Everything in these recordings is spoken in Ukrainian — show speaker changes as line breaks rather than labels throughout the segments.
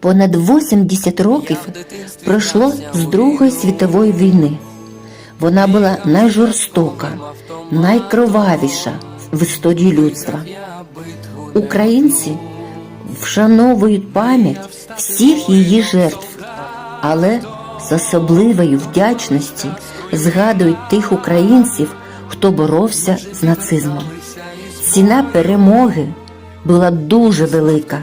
Понад 80 років пройшло з Другої світової війни. Вона була найжорстока, найкровавіша в історії людства. Українці вшановують пам'ять всіх її жертв, але з особливою вдячності згадують тих українців, хто боровся з нацизмом. Ціна перемоги була дуже велика.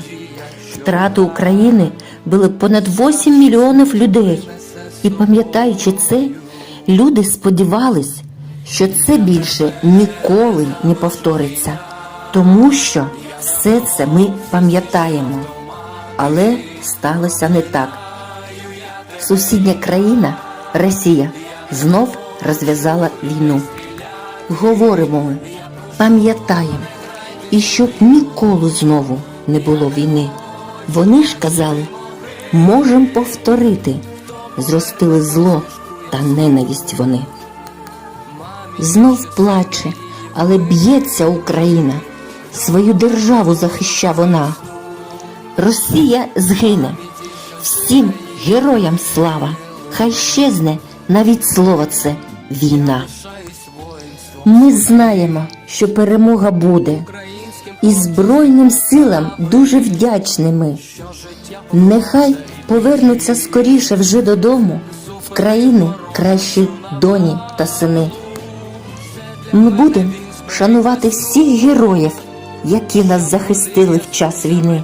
Втрати України були понад 8 мільйонів людей. І пам'ятаючи це, люди сподівались, що це більше ніколи не повториться, тому що все це ми пам'ятаємо. Але сталося не так. Сусідня країна, Росія, знов розв'язала війну. Говоримо пам'ятаємо, і щоб ніколи знову не було війни. Вони ж казали, можем повторити, зростили зло та ненависть вони. Знов плаче, але б'ється Україна, свою державу захища вона. Росія згине, всім героям слава, хай щезне навіть слово це війна. Ми знаємо, що перемога буде, і Збройним силам дуже вдячні ми. Нехай повернуться скоріше вже додому в країни кращі доні та сини. Ми будемо шанувати всіх героїв, які нас захистили в час війни.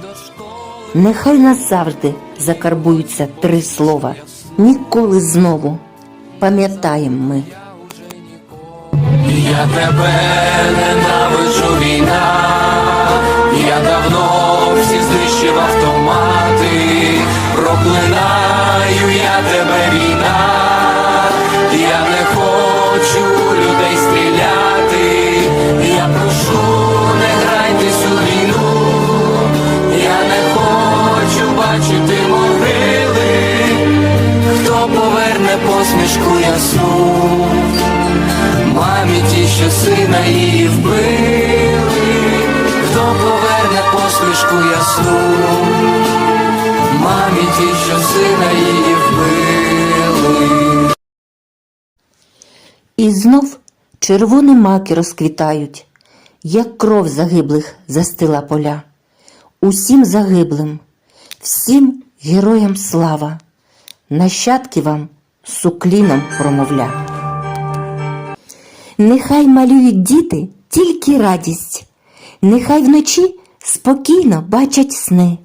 Нехай назавжди закарбуються три слова. Ніколи знову пам'ятаємо ми.
Я тебе ненавиджу давно всі знищив автомати, проклинаю я тебе війна, я не хочу людей стріляти, я прошу, не грайтесь у війну, я не хочу бачити могили, хто поверне посмішку ясну. Мамі ті, що сина її вбили, посмішку ясну, мамі ті, що сина її вбили.
І знов червоні маки розквітають, як кров загиблих застила поля. Усім загиблим, всім героям слава, нащадки вам сукліном промовля. Нехай малюють діти тільки радість, нехай вночі спокійно бачать сни,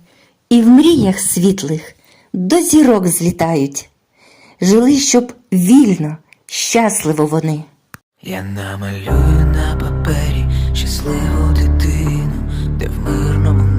і в мріях світлих до зірок злітають. Жили, щоб вільно, щасливо вони.
Я намалюю на папері щасливу дитину, де в мирному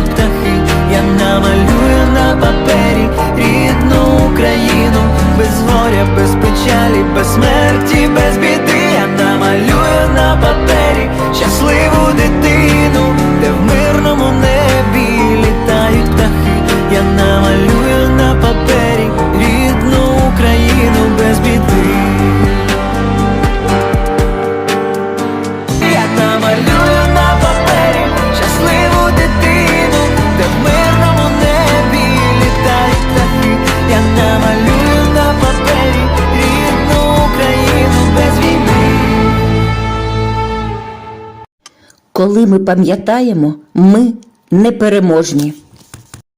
Коли ми пам'ятаємо, ми непереможні.